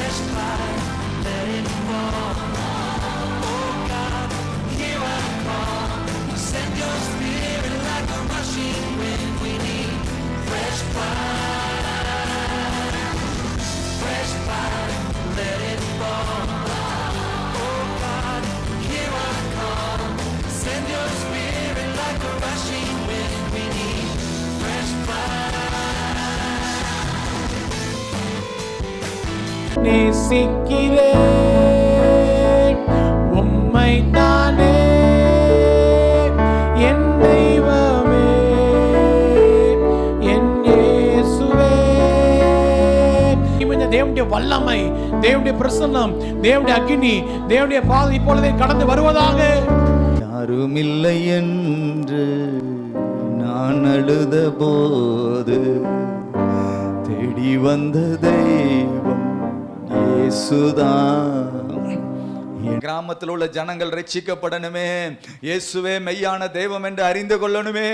fresh pie. நேசிக்கிறேன். உம்மை தானே என் தெய்வமே என் இயேசுவே. இந்த தேவனுடைய வல்லமை தேவனுடைய பிரசன்னம் தேவனுடைய அக்னி தேவனுடைய பாதை இப்பொழுதே கடந்து வருவதாக. யாருமில்லை என்று நான் அழுத போது தேடி வந்த தெய்வம் கிராமத்தில் உள்ள ஜனங்கள் ரட்சிக்கப்படணுமே. இயேசுவே மெய்யான தெய்வம் என்று அறிந்து கொள்ளணுமே.